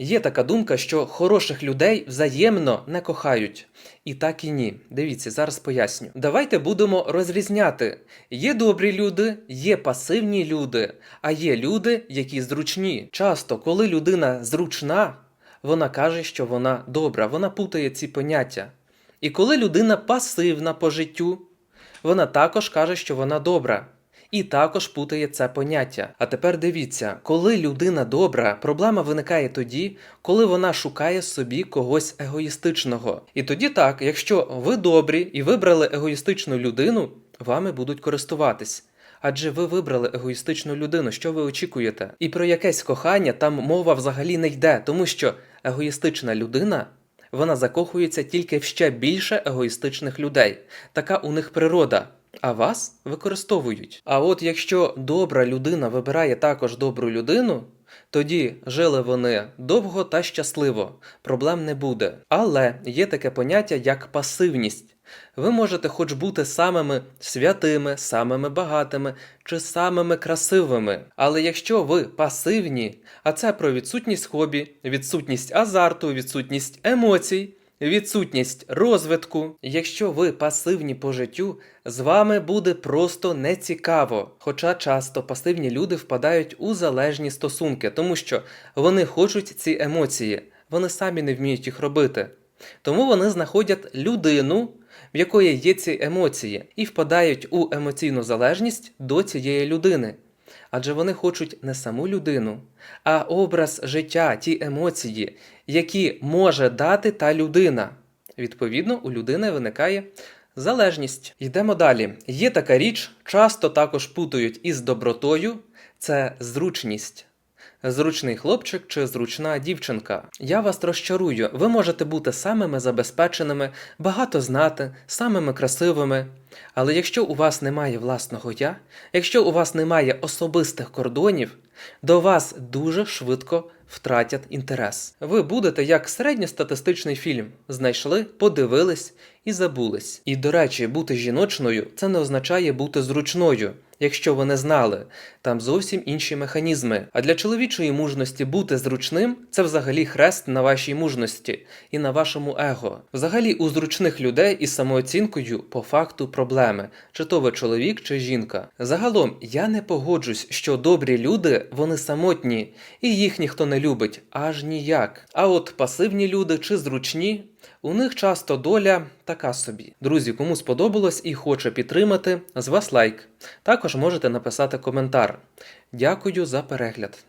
Є така думка, що хороших людей взаємно не кохають. І так і ні. Дивіться, зараз поясню. Давайте будемо розрізняти. Є добрі люди, є пасивні люди, а є люди, які зручні. Часто, коли людина зручна, вона каже, що вона добра, вона путає ці поняття. І коли людина пасивна по життю, вона також каже, що вона добра. І також путає це поняття. А тепер дивіться, коли людина добра, проблема виникає тоді, коли вона шукає собі когось егоїстичного. І тоді так, якщо ви добрі і вибрали егоїстичну людину, вами будуть користуватись. Адже ви вибрали егоїстичну людину, що ви очікуєте? І про якесь кохання там мова взагалі не йде, тому що егоїстична людина вона закохується тільки в ще більше егоїстичних людей. Така у них природа. А вас використовують. А от якщо добра людина вибирає також добру людину, тоді жили вони довго та щасливо, проблем не буде. Але є таке поняття як пасивність. Ви можете хоч бути самими святими, самими багатими чи самими красивими. Але якщо ви пасивні, а це про відсутність хобі, відсутність азарту, відсутність емоцій, відсутність розвитку. Якщо ви пасивні по життю, з вами буде просто нецікаво. Хоча часто пасивні люди впадають у залежні стосунки, тому що вони хочуть ці емоції, вони самі не вміють їх робити. Тому вони знаходять людину, в якої є ці емоції, і впадають у емоційну залежність до цієї людини. Адже вони хочуть не саму людину, а образ життя, ті емоції, які може дати та людина. Відповідно, у людини виникає залежність. Йдемо далі. Є така річ, часто також путають із добротою це зручність. Зручний хлопчик чи зручна дівчинка. Я вас розчарую. Ви можете бути самими забезпеченими, багато знати, самими красивими. Але якщо у вас немає власного я, якщо у вас немає особистих кордонів, до вас дуже швидко втратять інтерес. Ви будете як середньостатистичний фільм: знайшли, подивились і забулись. І до речі, бути жіночною це не означає бути зручною. Якщо ви не знали, там зовсім інші механізми. А для чоловічої мужності бути зручним це взагалі хрест на вашій мужності і на вашому его. Взагалі, у зручних людей із самооцінкою по факту проблеми, чи то ви чоловік, чи жінка. Загалом я не погоджусь, що добрі люди вони самотні, і їх ніхто не любить, аж ніяк. А от пасивні люди чи зручні. У них часто доля така собі. Друзі, кому сподобалось і хоче підтримати, з вас лайк. Також можете написати коментар. Дякую за перегляд.